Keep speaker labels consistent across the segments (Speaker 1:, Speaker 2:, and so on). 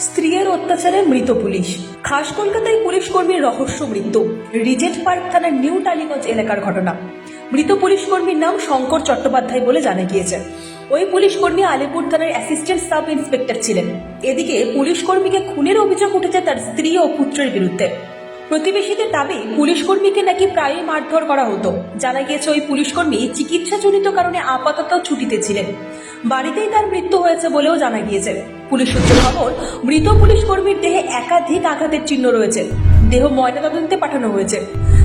Speaker 1: স্ত্রীর অত্যাচারে মৃত পুলিশ। খাস কলকাতায় পুলিশ কর্মীর রহস্য মৃত্যু। রিজেন্ট পার্ক থানার নিউ টালিগঞ্জ এলাকার ঘটনা। মৃত পুলিশ কর্মীর নাম শঙ্কর চট্টোপাধ্যায় বলে জানা গিয়েছে। ওই পুলিশ কর্মী আলিপুর থানার অ্যাসিস্ট্যান্ট সাব ইন্সপেক্টর ছিলেন। এদিকে পুলিশ কর্মীকে খুনের অভিযোগ উঠেছে তার স্ত্রী ও পুত্রের বিরুদ্ধে। প্রতিবেশীদের দাবি পুলিশ কর্মীকে নাকি প্রায়ই মারধর করা হতো। জানা গিয়েছে ওই পুলিশ কর্মী চিকিৎসাজনিত কারণে আপাতত ছুটিতে ছিলেন। বাড়িতেই তার মৃত্যু হয়েছে বলেও জানা গিয়েছে। পুলিশ সূত্রে খবর, মৃত পুলিশ কর্মীর দেহে একাধিক আঘাতের চিহ্ন রয়েছে। দেহ ময়নাতদন্তে পাঠানো হয়েছে।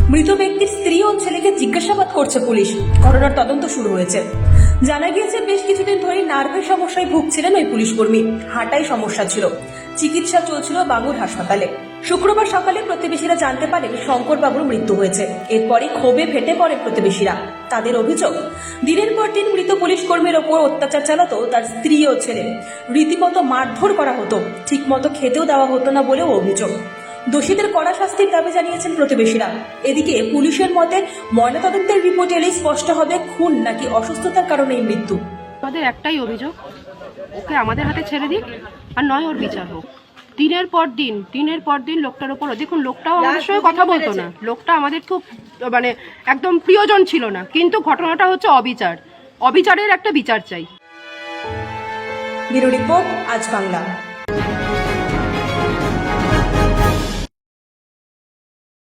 Speaker 1: মৃত ব্যক্তির স্ত্রী ও ছেলেকে জিজ্ঞাসাবাদ করছে পুলিশ। ঘটনার তদন্ত শুরু হয়েছে। জানা গিয়েছে, বেশ কিছুদিন ধরে নার্ভের সমস্যায় ভুগছিলেন ওই পুলিশ কর্মী। হাঁটাই সমস্যা ছিল। চিকিৎসা চলছিল বাঙুর হাসপাতালে। শুক্রবার সকালে প্রতিবেশীরা জানতে পারেন, শঙ্করবাবুর মৃত্যু হয়েছে। এরপরই ক্ষোভে ফেটে পড়ে প্রতিবেশীরা। তাদের অভিযোগ, দিনের পর দিন মৃত পুলিশ কর্মীর ওপর অত্যাচার চালাতো তার স্ত্রী ও ছেলে। রীতিমতো মারধর করা হতো। ঠিকমতো খেতেও দেওয়া হতো না বলেও অভিযোগ। দোষীদের কড়া শাস্তির দাবি জানিয়েছেন প্রতিবেশীরা। এদিকে পুলিশের মতে ময়নাতদন্তের রিপোর্ট এলেই স্পষ্ট হবে খুন নাকি অসুস্থতার কারণে এই মৃত্যু।
Speaker 2: আমাদের একটাই অভিযোগ ওকে আমাদের হাতে ছেড়ে দিক আর নয় ওর বিচার হোক। দিনের পর দিন দিনের পর দিন লোকটার উপর দেখুন লোকটাও আমাদের সঙ্গে কথা বলতো না। লোকটা আমাদের খুব মানে একদম প্রিয়জন ছিল না। কিন্তু ঘটনাটা হচ্ছে অবিচার। অবিচারের একটা বিচার চাই।
Speaker 1: ব্যুরো রিপোর্ট আজ বাংলা।